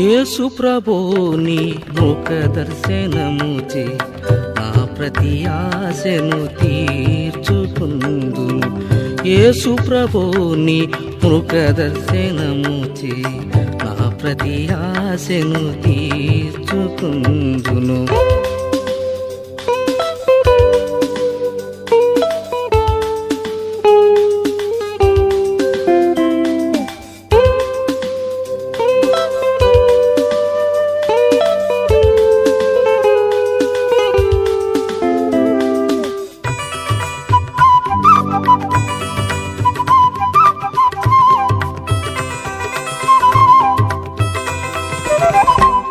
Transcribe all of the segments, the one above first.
యేసు ప్రభుని ముఖ దర్శనముచి నా ప్రతి ఆశను తీర్చుకుందు యేసు ప్రభుని ముఖ దర్శనముచి నా ప్రతి ఆశను తీర్చుకుందు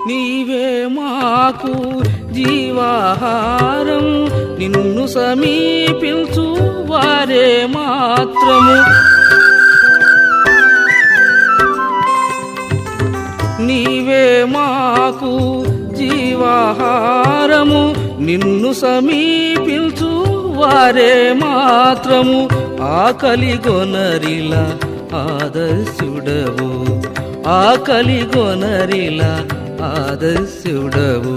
నీవే మాకు జీవాహారం. నిన్ను సమీపించు వారే మాత్రము. నీవే మాకు జీవాహారము. నిన్ను సమీపించు వారే మాత్రము. ఆకలి గొనరిల ఆదర్శుడవు. ఆకలి గొనరిల ఆదర్శుడవు.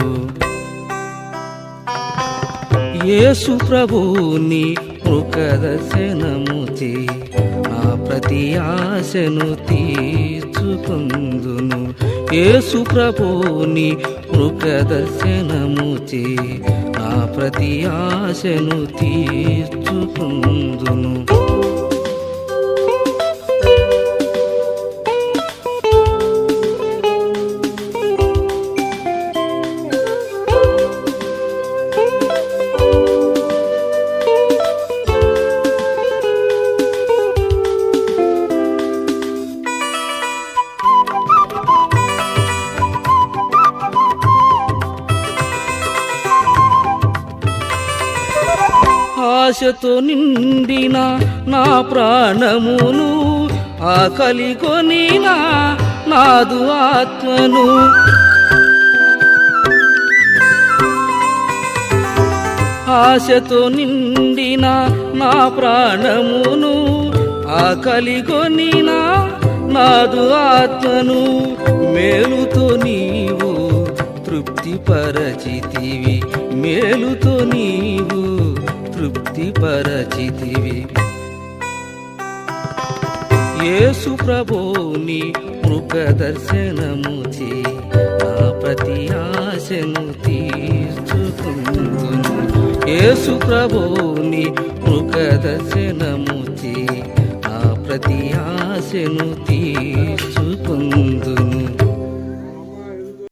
యేసు ప్రభుని మృకదర్శనముచి నా ప్రతి ఆశను తీర్చుకుందును. యేసు ప్రభుని మృకదర్శనముచి నా ప్రతి ఆశను తీర్చుకుందును. ఆశతో నిండిన నా ప్రాణమును ఆకలి కొనిన నాదు ఆత్మను. ఆశతో నిండిన నా ప్రాణమును ఆకలి కొనిన నాదు ఆత్మను. మేలుతో నీవు తృప్తి పరచితివి మేలుతో నీవు తృప్తి పరచితివి. యేసు ప్రభుని మృగ దర్శనముచి నా ప్రతి ఆశను తీర్చుకుందును. యేసు ప్రభుని మృగ దర్శనముచి నా ప్రతి ఆశను తీర్చుకుందును.